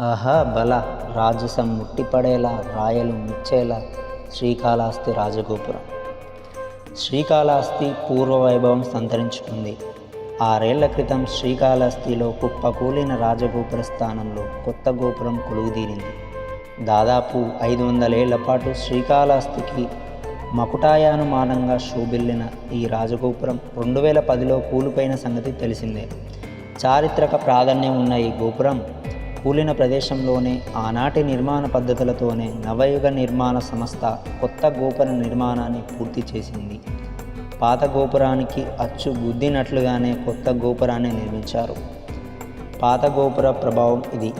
ఆహా బల. రాజసం ముట్టిపడేలా రాయలు ముచ్చేలా శ్రీకాళహస్తి రాజగోపురం. శ్రీకాళహస్తి పూర్వ వైభవం సంతరించుకుంది. ఆరేళ్ళ క్రితం శ్రీకాళహస్తిలో కుప్పకూలిన రాజగోపుర స్థానంలో కొత్త గోపురం కొలువుదీరింది. దాదాపు ఐదు వందలేళ్ళ పాటు శ్రీకాళహస్తికి మకుటాయానుమానంగా శోభిల్లిన ఈ రాజగోపురం రెండు వేల పదిలో కూలిపోయిన సంగతి తెలిసిందే. చారిత్రక ప్రాధాన్యం ఉన్న ఈ గోపురం కూలిన ప్రదేశంలోనే ఆనాటి నిర్మాణ పద్ధతులతోనే నవయుగ నిర్మాణ సంస్థ కొత్త గోపుర నిర్మాణాన్ని పూర్తి చేసింది. పాత గోపురానికి అచ్చు గుద్దినట్లుగానే కొత్త గోపురాన్ని నిర్మించారు. పాత గోపుర ప్రభావం ఇది.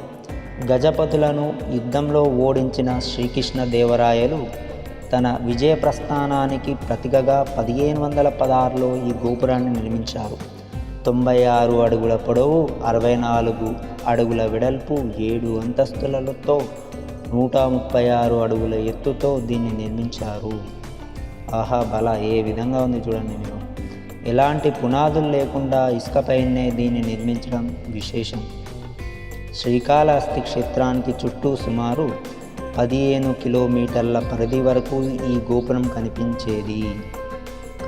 గజపతులను యుద్ధంలో ఓడించిన శ్రీకృష్ణ దేవరాయలు తన విజయ ప్రస్థానానికి ప్రతిగగా పదిహేను వందల పదహారులో ఈ గోపురాన్ని నిర్మించారు. తొంభై ఆరు అడుగుల పొడవు అరవై నాలుగు అడుగుల వెడల్పు ఏడు అంతస్తులతో నూట ముప్పై ఆరు అడుగుల ఎత్తుతో దీన్ని నిర్మించారు. ఆహా బల ఏ విధంగా ఉంది చూడండి మీరు. ఎలాంటి పునాదులు లేకుండా ఇసుకపైనే దీన్ని నిర్మించడం విశేషం. శ్రీకాళహస్తి క్షేత్రానికి చుట్టూ సుమారు పదిహేను కిలోమీటర్ల పరిధి వరకు ఈ గోపురం కనిపించేది.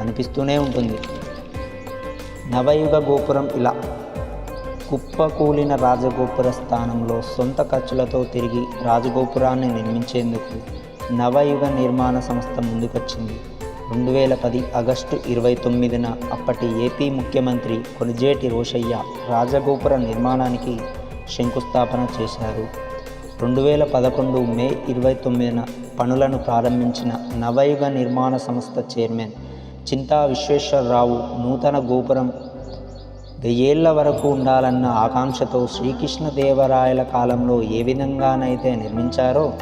కనిపిస్తూనే ఉంటుంది. నవయుగ గోపురం ఇలా కుప్పకూలిన రాజగోపుర స్థానంలో సొంత ఖర్చులతో తిరిగి రాజగోపురాన్ని నిర్మించేందుకు నవయుగ నిర్మాణ సంస్థ ముందుకొచ్చింది. రెండు వేల పది ఆగస్టు ఇరవై తొమ్మిదిన అప్పటి ఏపీ ముఖ్యమంత్రి కొనిజేటి రోషయ్య రాజగోపుర నిర్మాణానికి శంకుస్థాపన చేశారు. రెండు వేల పదకొండు మే ఇరవై తొమ్మిదిన పనులను ప్రారంభించిన నవయుగ నిర్మాణ సంస్థ చైర్మన్ చింతా విశ్వేశ్వరరావు నూతన గోపురం. వెయ్యేళ్ళ వరకు ఉండాలన్న ఆకాంక్షతో శ్రీకృష్ణదేవరాయల కాలంలో ఏ విధంగానైతే నిర్మించారో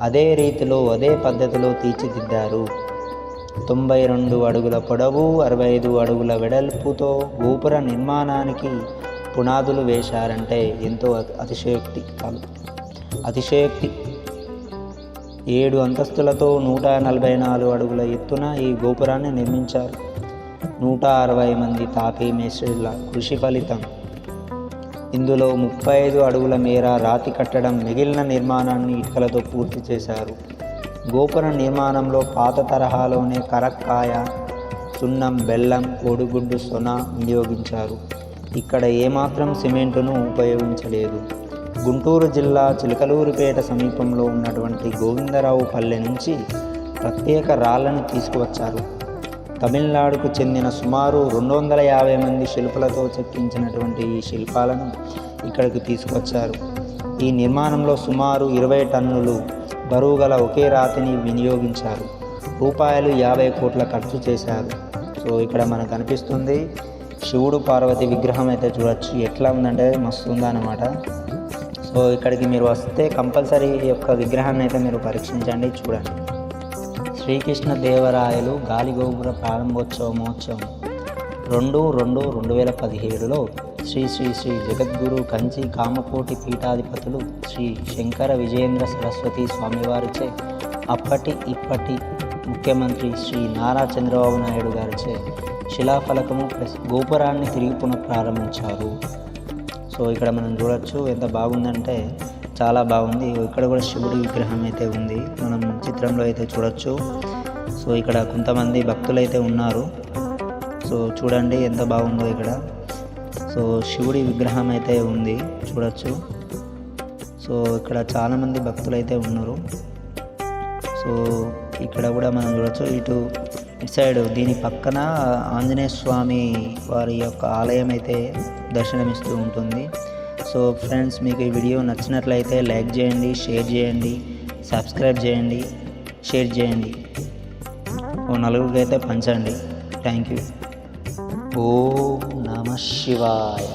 అదే రీతిలో అదే పద్ధతిలో తీర్చిదిద్దారు. తొంభై రెండు అడుగుల పొడవు అరవై ఐదు అడుగుల వెడల్పుతో గోపుర నిర్మాణానికి పునాదులు వేశారంటే ఎంతో అతి- అతిశయోక్తి కాదు. అతిశయోక్తి ఏడు అంతస్తులతో నూట నలభై నాలుగు అడుగుల ఎత్తున ఈ గోపురాన్ని నిర్మించారు. నూట అరవై మంది తాపీ మేస్త్రుల కృషి ఫలితం. ఇందులో ముప్పై ఐదు అడుగుల మేర రాతి కట్టడం మిగిలిన నిర్మాణాన్ని ఇటుకలతో పూర్తి చేశారు. గోపుర నిర్మాణంలో పాత తరహాలోనే కరక్కాయ సున్నం బెల్లం కోడిగుడ్డు సొన వినియోగించారు. ఇక్కడ ఏమాత్రం సిమెంటును ఉపయోగించలేదు. గుంటూరు జిల్లా చిలకలూరిపేట సమీపంలో ఉన్నటువంటి గోవిందరావు పల్లె నుంచి ప్రత్యేక రాళ్ళను తీసుకువచ్చారు. తమిళనాడుకు చెందిన సుమారు రెండు వందల యాభై మంది శిల్పులతో చెక్కించినటువంటి ఈ శిల్పాలను ఇక్కడికి తీసుకొచ్చారు. ఈ నిర్మాణంలో సుమారు ఇరవై టన్నులు బరువు గల ఒకే రాతిని వినియోగించారు. రూపాయలు యాభై కోట్ల ఖర్చు చేశారు. సో ఇక్కడ మనకు కనిపిస్తుంది శివుడు పార్వతి విగ్రహం అయితే చూడొచ్చు. ఎట్లా ఉందంటే మస్తు ఉందన్నమాట. సో ఇక్కడికి మీరు వస్తే కంపల్సరీ ఈ యొక్క విగ్రహాన్ని అయితే మీరు పరీక్షించండి చూడండి. శ్రీకృష్ణ దేవరాయలు గాలిగోపుర ప్రారంభోత్సవ మహోత్సవం రెండు రెండు రెండు వేల పదిహేడులో శ్రీ శ్రీ శ్రీ జగద్గురు కంచి కామకోటి పీఠాధిపతులు శ్రీ శంకర విజయేంద్ర సరస్వతి స్వామివారిచే అప్పటి ఇప్పటి ముఖ్యమంత్రి శ్రీ నారా చంద్రబాబు నాయుడు గారిచే శిలాఫలకము గోపురాన్ని తిరిగి పునఃప్రారంభించారు. సో ఇక్కడ మనం చూడొచ్చు ఎంత బాగుందంటే చాలా బాగుంది. ఇక్కడ కూడా శివుడి విగ్రహం అయితే ఉంది. మనం చిత్రంలో అయితే చూడొచ్చు. సో ఇక్కడ కొంతమంది భక్తులు అయితే ఉన్నారు. సో చూడండి ఎంత బాగుందో ఇక్కడ. సో శివుడి విగ్రహం అయితే ఉంది. చూడొచ్చు. సో ఇక్కడ చాలామంది భక్తులు అయితే ఉన్నారు. సో ఇక్కడ కూడా మనం చూడొచ్చు. ఇటు ఇటు సైడ్ దీని పక్కన ఆంజనేయ స్వామి వారి యొక్క ఆలయం అయితే దర్శనమిస్తూ ఉంటుంది. సో ఫ్రెండ్స్ మీకు ఈ వీడియో నచ్చినట్లయితే లైక్ చేయండి షేర్ చేయండి సబ్స్క్రైబ్ చేయండి షేర్ చేయండి. ఓ నలుగురికి అయితే పంచండి. Thank you. ఓం నమ శివాయ.